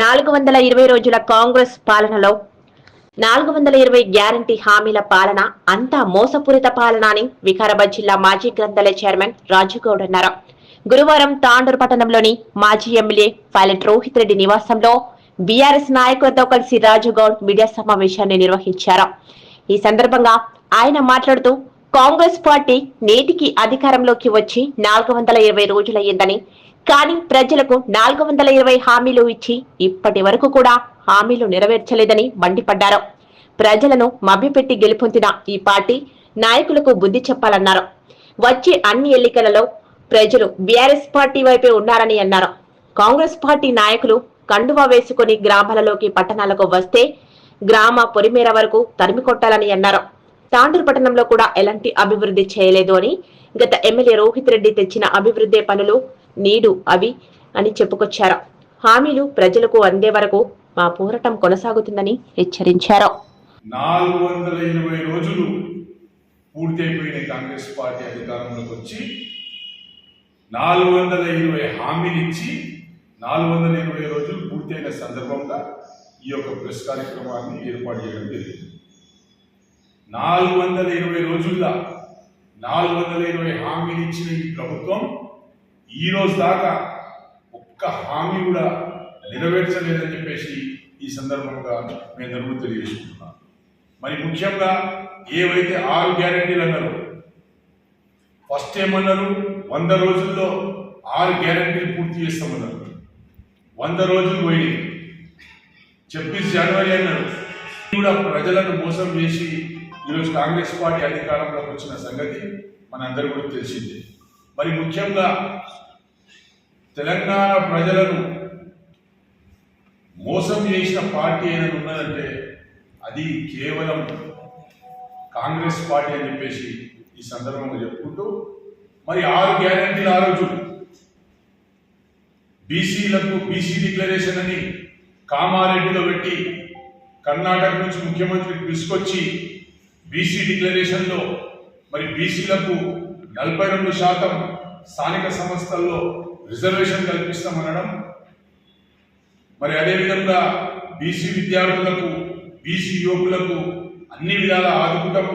నాలుగు వందల ఇరవై రోజుల కాంగ్రెస్ పాలనలో నాలుగు వందల ఇరవై గ్యారంటీ హామీల పాలన అంతా మోసపూరిత పాలన అని వికారాబాద్ జిల్లా మాజీ గ్రంథాలయ చైర్మన్ రాజుగౌడ్ అన్నారు. గురువారం తాండూరు పట్టణంలోని మాజీ ఎమ్మెల్యే పైలట్ రోహిత్ రెడ్డి నివాసంలో బీఆర్ఎస్ నాయకులతో కలిసి రాజుగౌడ్ మీడియా సమావేశాన్ని నిర్వహించారు. ఈ సందర్భంగా ఆయన మాట్లాడుతూ కాంగ్రెస్ పార్టీ నేటికి అధికారంలోకి వచ్చి నాలుగు వందల ఇరవై రోజులయ్యిందని కానీ ప్రజలకు నాలుగు వందల ఇరవై హామీలు ఇచ్చి ఇప్పటి వరకు కూడా హామీలు నెరవేర్చలేదని మండిపడ్డారు. ప్రజలను మభ్యపెట్టి గెలుపొందిన ఈ పార్టీ నాయకులకు బుద్ధి చెప్పాలన్నారు. వచ్చే అన్ని ఎన్నికలలో ప్రజలు బీఆర్ఎస్ పార్టీ వైపే ఉన్నారని అన్నారు. కాంగ్రెస్ పార్టీ నాయకులు కండువా వేసుకుని గ్రామాలలోకి పట్టణాలకు వస్తే గ్రామ పొరిమేర వరకు తరిమి కొట్టాలని అన్నారు. తాండూరు పట్టణంలో కూడా ఎలాంటి అభివృద్ధి చేయలేదు అని గత ఎమ్మెల్యే రోహిత్ రెడ్డి తెచ్చిన అభివృద్ధి పనులు నీడు అవి అని చెప్పుకొచ్చారు. హామీలు ప్రజలకు అందే వరకు మా పోరాటం కొనసాగుతుందని హెచ్చరించారు. నాలుగు వందల ఇరవై రోజులు పూర్తయిపోయిన కాంగ్రెస్ పార్టీ అధికారంలోకి వచ్చి నాలుగు వందల ఇరవై హామీలు నాలుగు వందల ఇరవై రోజులు పూర్తయిన సందర్భంగా ఈ యొక్క ప్రెస్ కార్యక్రమాన్ని ఏర్పాటు చేయడం జరిగింది. నాలుగు వందల ఇరవై రోజుల్లో నాలుగు వందల ఇరవై హామీలు ఇచ్చిన ఈ ప్రభుత్వం ఈ రోజు దాకా ఒక్క హామీ కూడా నెరవేర్చలేదని చెప్పేసి ఈ సందర్భంగా మేము తెలియజేసుకుంటున్నాం. మరి ముఖ్యంగా ఏవైతే ఆరు గ్యారెంటీలు అన్నారు ఫస్ట్ ఏమన్నారు? వంద రోజుల్లో ఆరు గ్యారెంటీలు పూర్తి చేస్తామన్నారు. వంద రోజులు పోయి ఛబ్బీస్ జనవరి అన్నారు. కూడా ప్రజలను మోసం చేసి ఈరోజు కాంగ్రెస్ పార్టీ అధికారంలోకి వచ్చిన సంగతి మనందరూ కూడా తెలిసిందే. మరి ముఖ్యంగా తెలంగాణ ప్రజలను మోసం చేసిన పార్టీ ఏదైనా ఉన్నదంటే అది కేవలం కాంగ్రెస్ పార్టీ అని చెప్పేసి ఈ సందర్భంగా చెప్పుకుంటూ మరి ఆరు గ్యారంటీలు ఆ రోజు. బీసీలకు బీసీ డిక్లరేషన్ అని కామారెడ్డిలో పెట్టి కర్ణాటక నుంచి ముఖ్యమంత్రికి తీసుకొచ్చి బీసీ డిక్లరేషన్లో మరి బీసీలకు నలభై రెండు శాతం స్థానిక సంస్థల్లో రిజర్వేషన్ కల్పిస్తామనడం మరి అదేవిధంగా బీసీ విద్యార్థులకు బీసీ యువకులకు అన్ని విధాల ఆదుకుంటాం.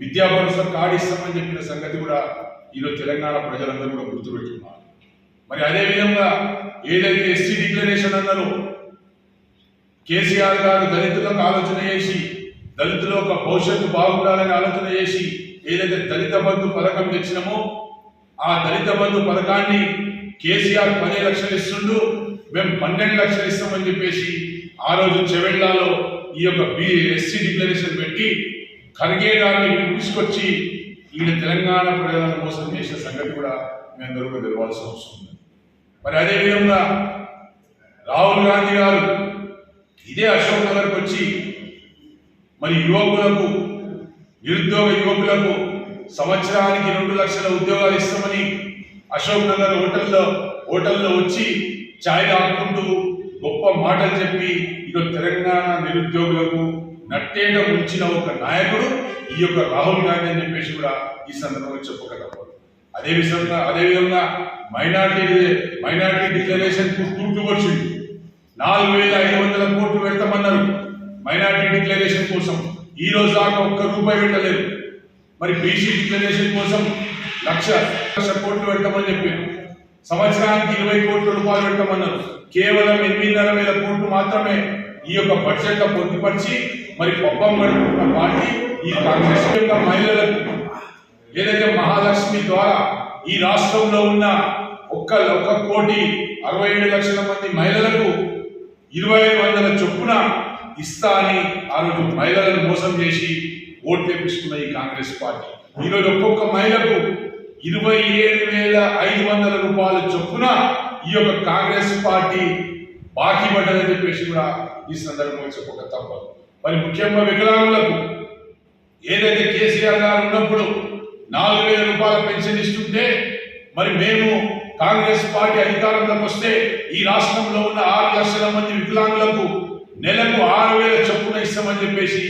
విద్యా భరోసా కార్డు ఇస్తామని చెప్పిన సంగతి కూడా ఈరోజు తెలంగాణ ప్రజలందరూ కూడా గుర్తుపెట్టుకున్నారు మరి అదేవిధంగా ఏదైతే ఎస్సీ డిక్లరేషన్ అన్నారో కేసీఆర్ గారు దళితులకు ఆలోచన చేసి దళితుల యొక్క భవిష్యత్తు బాగుండాలని ఆలోచన చేసి ఏదైతే దళిత బంధు పథకం తెచ్చినామో ఆ దళిత బంధు పథకాన్ని కేసీఆర్ పది లక్షలు ఇస్తుండు మేము పన్నెండు లక్షలు ఇస్తామని చెప్పేసి ఆ రోజు చెవెళ్ళాలో ఈ యొక్క బి ఎస్సీ డిక్లరేషన్ పెట్టి ఖర్గే గారిని తీసుకొచ్చి ఈయన తెలంగాణ ప్రజలను మోసం చేసిన సంగతి కూడా మేము అందరూ కూడా తెలవాల్సిన అవసరం ఉంది. మరి అదేవిధంగా రాహుల్ గాంధీ గారు ఇదే అశోక్ నగర్కి వచ్చి మరి యువకులకు నిరుద్యోగ యువకులకు సంవత్సరానికి రెండు లక్షల ఉద్యోగాలు ఇస్తామని అశోక్ నగర్ హోటల్లో హోటల్లో వచ్చి ఛాయ్ తాగుకుంటూ గొప్ప మాటలు చెప్పి ఈరోజు తెలంగాణ నిరుద్యోగులకు నట్టేట ఉంచిన ఒక నాయకుడు ఈ యొక్క రాహుల్ గాంధీ అని చెప్పేసి కూడా ఈ సందర్భంగా చెప్పక తప్పదు అదే విధంగా అదే విధంగా మైనార్టీ మైనార్టీ డిక్లరేషన్ తూటు వచ్చింది. నాలుగు వేల ఐదు వందల కోట్లు పెడతామన్నారు మైనార్టీ డిక్లరేషన్ కోసం. ఈ రోజు దాకా ఒక్క రూపాయి పెట్టలేదు. మరి బీసీ డిక్లరేషన్ కోసం లక్ష లక్ష కోట్లు పెడతామని చెప్పారు. సంవత్సరానికి ఇరవై కోట్ల రూపాయలు పెట్టమన్నారు కేవలం ఎనిమిదిన్నర వేల కోట్లు మాత్రమే ఈ యొక్క బడ్జెట్ పొందుపరిచి మరి పబ్బం గడుపుతున్న పార్టీ ఈ కాంగ్రెస్ యొక్క మహిళలకు ఏదైతే మహాలక్ష్మి ద్వారా ఈ రాష్ట్రంలో ఉన్న ఒక్క ఒక్క కోటి అరవై ఏడు లక్షల మంది మహిళలకు ఇరవై ఐదు వందల చొప్పున ఇస్తా అని ఆ రోజు మహిళలను మోసం చేసి ఓట్లు తెప్పించుకున్న ఈ కాంగ్రెస్ పార్టీ. ఈరోజు ఒక్కొక్క మహిళకు ఇరవై ఏడు వేల ఐదు వందల రూపాయల చొప్పున ఈ యొక్క కాంగ్రెస్ పార్టీ బాకీ పడ్డదని చెప్పేసి కూడా ఈ సందర్భంలో చెప్పక తప్పదు. మరి ముఖ్యంగా వికలాంగులకు ఏదైతే కేసీఆర్ గారు ఉన్నప్పుడు నాలుగు వేల రూపాయల పెన్షన్ ఇస్తుంటే మరి మేము కాంగ్రెస్ పార్టీ అధికారంలోకి వస్తే ఈ రాష్ట్రంలో ఉన్న ఆరు లక్షల మంది వికలాంగులకు నెలకు ఆరు వేల చొప్పున ఇస్తామని చెప్పేసి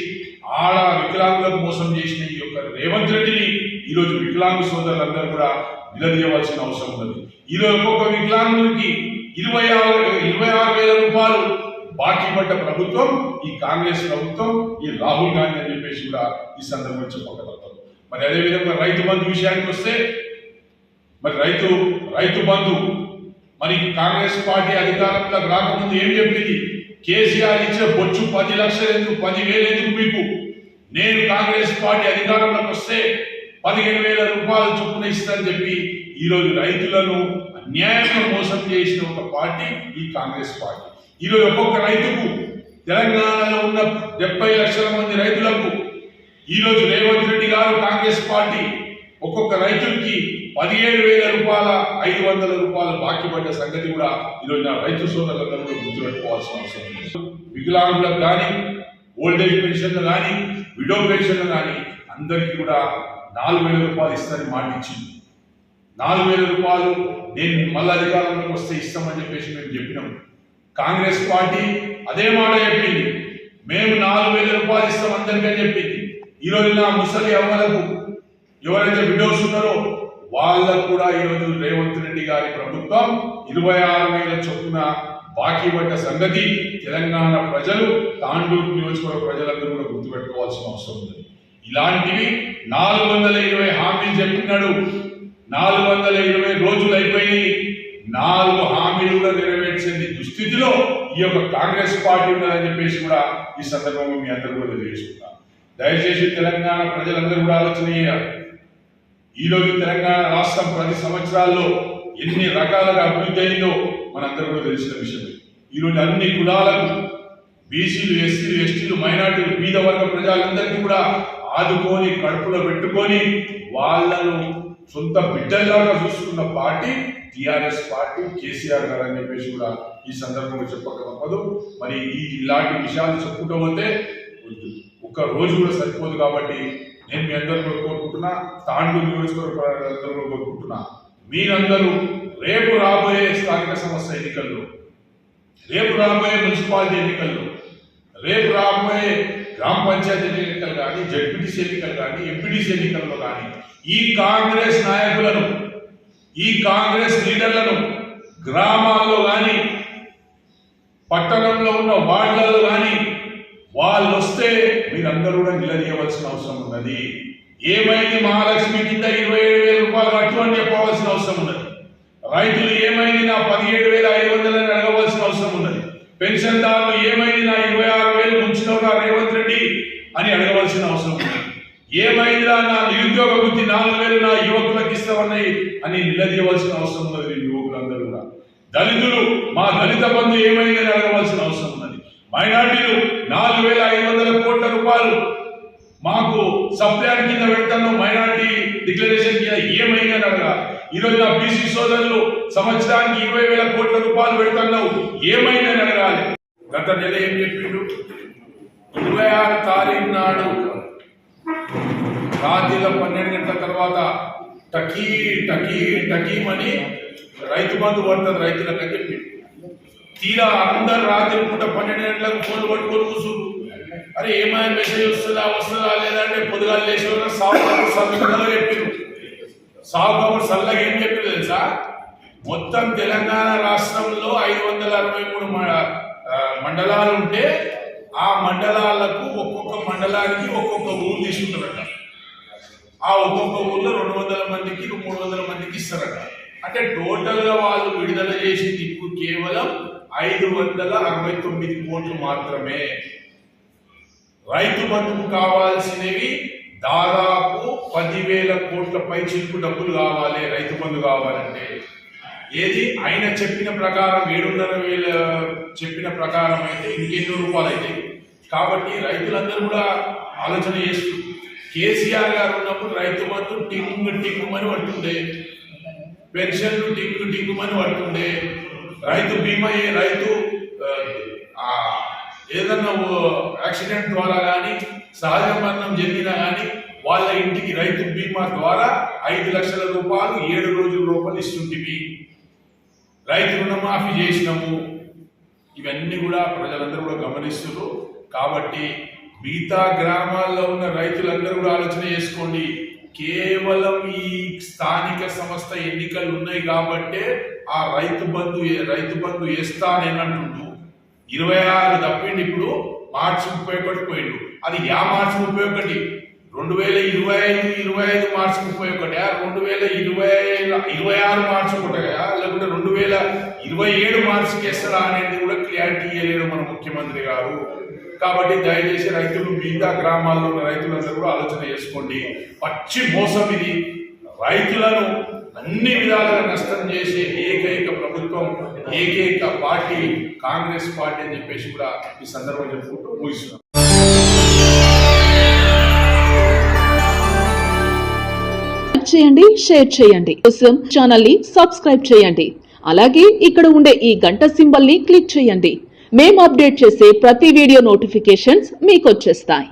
ఆడ వికలాంగులకు మోసం చేసిన ఈ రేవంత్ రెడ్డిని ఈరోజు వికలాంగ సోదరులందరూ కూడా నిలదీయవలసిన అవసరం ఉన్నది. ఈరోజు ఒక్కొక్క వికలాంగునికి ఇరవై ఆరు ఇరవై ఆరు వేల రూపాయలు బాకీ పడ్డ ప్రభుత్వం ఈ కాంగ్రెస్ ప్రభుత్వం ఈ రాహుల్ గాంధీ అని చెప్పేసి కూడా ఈ సందర్భంగా చెప్పగలుగుతాం మరి అదేవిధంగా రైతు బంధు విషయానికి వస్తే మరి రైతు రైతు బంధు మరి కాంగ్రెస్ పార్టీ అధికారంలోకి రాకముందు ఏం చెప్పింది? కేసీఆర్ ఇచ్చే బొచ్చు పది లక్షలు ఎందుకు పదివేలు ఎందుకు మీకు? నేను కాంగ్రెస్ పార్టీ అధికారంలోకి వస్తే పదిహేను వేల రూపాయలు చొప్పున ఇస్తానని చెప్పి ఈరోజు రైతులను అన్యాయంగా మోసం చేసిన ఒక పార్టీ ఈ కాంగ్రెస్ పార్టీ. ఈరోజు ఒక్కొక్క రైతుకు తెలంగాణలో ఉన్న డెబ్బై లక్షల మంది రైతులకు ఈరోజు రేవంత్ రెడ్డి గారు కాంగ్రెస్ పార్టీ ఒక్కొక్క రైతుకి పదిహేడు వేల రూపాయల ఐదు వందల రూపాయలు బాకీ పడ్డ సంగతి కూడా ఈరోజు నా రైతు సోదరులందరూ కూడా గుర్తుపెట్టుకోవాల్సిన అవసరం ఉంది. వికలాంగులకు కానీ ఓల్డేజ్ పెన్షన్లు కానీ విడో పెన్షన్లు కానీ అందరికీ కూడా నాలుగు వేల రూపాయలు ఇస్తారని మాట ఇచ్చింది. నాలుగు వేల రూపాయలు నేను మళ్ళీ అధికారంలోకి వస్తే ఇస్తామని చెప్పేసి మేము చెప్పినాం. కాంగ్రెస్ పార్టీ అదే మాట చెప్పింది. మేము నాలుగు వేల రూపాయలు ఇస్తాం అందరికీ చెప్పింది. ఈరోజు నా ముసలి అమ్మలకు ఎవరైతే విడోస్ ఉన్నారో వాళ్ళకు కూడా ఈరోజు రేవంత్ రెడ్డి గారి ప్రభుత్వం ఇరవై ఆరు వేల చొప్పున బాకీ పడ్డ సంగతి తెలంగాణ ప్రజలు తాండూరు నియోజకవర్గ ప్రజలందరూ కూడా గుర్తుపెట్టుకోవాల్సిన అవసరం ఉంది. ఇలాంటివి నాలుగు వందల ఇరవై హామీలు చెప్పినాడు. నాలుగు వందల ఇరవై రోజులు అయిపోయి నాలుగు హామీలు కూడా నెరవేర్చింది దుస్థితిలో ఈ యొక్క కాంగ్రెస్ పార్టీ ఉన్నదని చెప్పేసి కూడా ఈ సందర్భంగా మీ అందరూ కూడా తెలియజేసుకుంటాం. దయచేసి తెలంగాణ ప్రజలందరూ కూడా ఆలోచన చేయాలి. తెలంగాణ రాష్ట్రం పది సంవత్సరాల్లో ఎన్ని రకాలుగా అభివృద్ధి అయిందో మనందరూ కూడా తెలిసిన విషయమే ఈరోజు అన్ని కులాలకు బీసీలు ఎస్సీలు ఎస్టీలు మైనార్టీలు బీద వర్గ ప్రజలందరికీ కూడా ఆదుకొని కడుపులో పెట్టుకొని వాళ్ళను సొంత బిడ్డల్లాగా చూసుకున్న పార్టీ టిఆర్ఎస్ పార్టీ కేసీఆర్ గారు అని చెప్పేసి కూడా ఈ సందర్భంగా చెప్పక తప్పదు. మరి ఈ ఇలాంటి విషయాలు చెప్పుకుంటూ పోతే ఒక్క రోజు కూడా సరిపోదు కాబట్టి నేను మీ అందరూ కూడా కోరుకుంటున్నా తాండూరు నియోజకవర్గ కూడా కోరుకుంటున్నా. మీరందరూ రేపు రాబోయే స్థానిక సంస్థ ఎన్నికల్లో రేపు రాబోయే మున్సిపాలిటీ ఎన్నికల్లో రేపు రాబోయే గ్రామ పంచాయతీ ఎన్నికలు కానీ జడ్పీటీసీ ఎన్నికలు కానీ ఎంపీటీసీ ఎన్నికల్లో కానీ ఈ కాంగ్రెస్ నాయకులను ఈ కాంగ్రెస్ లీడర్లను గ్రామాల్లో కానీ పట్టణంలో ఉన్న వార్డులలో కానీ వాళ్ళు వస్తే మీరందరూ కూడా నిలదీయవలసిన అవసరం ఉన్నది. ఏమైంది మహాలక్ష్మి కింద ఇరవై ఏడు వేల రూపాయలు కట్టు అని చెప్పవలసిన అవసరం ఉన్నది. రైతులు ఏమైంది నా పదిహేడు వేల ఐదు వందలని అడగవలసిన అవసరం ఉన్నది. పెన్షన్దారులు ఏమైంది నా ఇరవై ఆరు వేలు ఉంచినవురా రేవంత్ రెడ్డి అని అడగవలసిన అవసరం ఉన్నది. ఏమైందిరా నా నిరుద్యోగ వృత్తి నాలుగు వేలు నా యువకులకు ఇస్తామన్నాయి అని నిలదీయవలసిన అవసరం ఉన్నది యువకులందరూ కూడా. దళితులు మా దళిత బంధు ఏమైందని అడగవలసిన అవసరం ఉన్నది. మైనార్టీలు నాలుగు వేల ఐదు వందల కోట్ల రూపాయలు మాకు సప్లాన్ కింద పెడతాను మైనార్టీ డిక్లరేషన్ కింద ఏమైంది? ఈరోజు నా బీసీ సోదరులు సంవత్సరానికి ఇరవై వేల కోట్ల రూపాయలు పెడుతున్నావు. ఏమైందని అడగాలి. గత నెల ఏం చెప్పిండు? ఇరవై ఆరు తారీఖు నాడు రాత్రిలో పన్నెండు గంటల తర్వాత టకీ టకీ టకీమని రైతు బంధు పడుతుంది రైతులకు చెప్పి తీరా అందరు రాత్రి పూట పన్నెండు గంటలకు ఫోన్ పట్టుకొని కూర్చుండు అరే ఏమైనా మెసేజ్ వస్తుందా వస్తుందా లేదా అంటే పొద్దుగా లేచేవారు సాగు కబుర్ సల్లగా చెప్పిండు సల్లగా ఏం చెప్పి తెలుసా? మొత్తం తెలంగాణ రాష్ట్రంలో ఐదు వందల అరవై మూడు మండలాలు ఉంటే ఆ మండలాలకు ఒక్కొక్క మండలానికి ఒక్కొక్క ఊరు తీసుకుంటారట. ఆ ఒక్కొక్క ఊర్లో రెండు వందల మందికి మూడు వందల మందికి ఇస్తారట. అంటే టోటల్గా వాళ్ళు విడుదల చేసింది ఇప్పుడు కేవలం ఐదు వందల అరవై తొమ్మిది కోట్లు మాత్రమే. రైతు బంధుకు కావాల్సినవి దాదాపు పదివేల కోట్ల పై చిలుపు డబ్బులు కావాలి రైతు బంధు కావాలంటే. ఏది ఆయన చెప్పిన ప్రకారం ఏడున్నర వేల చెప్పిన ప్రకారం అయితే ఇంకెన్నో రూపాయలు అయితే. కాబట్టి రైతులందరూ కూడా ఆలోచన చేస్తూ కేసీఆర్ గారు ఉన్నప్పుడు రైతు బంధు టింగ్ టింగుమని పట్టుండే పెన్షన్లు టింగు టింగుమని పట్టుండే రైతు బీమా రైతు ఆ, ఏదన్నా యాక్సిడెంట్ ద్వారా కానీ సహజ మరణం జరిగినా కానీ వాళ్ళ ఇంటికి రైతు బీమా ద్వారా ఐదు లక్షల రూపాయలు ఏడు రోజుల రూపాయలు ఇస్తుంటివి. రైతు రుణమాఫీ చేసినాము. ఇవన్నీ కూడా ప్రజలందరూ కూడా గమనిస్తున్నారు కాబట్టి మిగతా గ్రామాల్లో ఉన్న రైతులందరూ కూడా ఆలోచన చేసుకోండి. కేవలం ఈ స్థానిక సంస్థ ఎన్నికలు ఉన్నాయి కాబట్టే ఆ రైతు బంధు రైతు బంధు వేస్తానేనంటుంటూ ఇరవై ఆరు తప్పిండి ఇప్పుడు మార్చి ముప్పై ఒకటి పోయిండు అది యా మార్చి ముప్పై ఒకటి రెండు వేల ఇరవై ఐదు ఇరవై ఐదు మార్చి ముప్పై ఒకటి రెండు వేల ఇరవై ఇరవై ఆరు మార్చి ఒకటి లేకుంటే రెండు వేల ఇరవై ఏడు మార్చికి వేస్తారా అనేది కూడా క్లారిటీ ఇవ్వలేడు మన ముఖ్యమంత్రి గారు. కాబట్టి దయచేసి రైతులు మిగతా గ్రామాల్లో ఉన్న రైతులందరూ కూడా ఆలోచన చేసుకోండి. పచ్చి మోసం ఇది. రైతులను అన్ని విధాలుగా నష్టం చేసే ఏకైక ప్రభుత్వం ఏకైక పార్టీ కాంగ్రెస్ పార్టీ అని చెప్పేసి కూడా ఈ సందర్భం చెప్పుకుంటూ ముగిస్తున్నాం. చేయండి షేర్ చేయండి. కోసం ఛానల్ని సబ్స్క్రైబ్ చేయండి. అలాగే ఇక్కడ ఉండే ఈ గంట సింబల్ని క్లిక్ చేయండి. మేము అప్డేట్ చేసే ప్రతి వీడియో నోటిఫికేషన్స్ మీకు వచ్చేస్తాయి.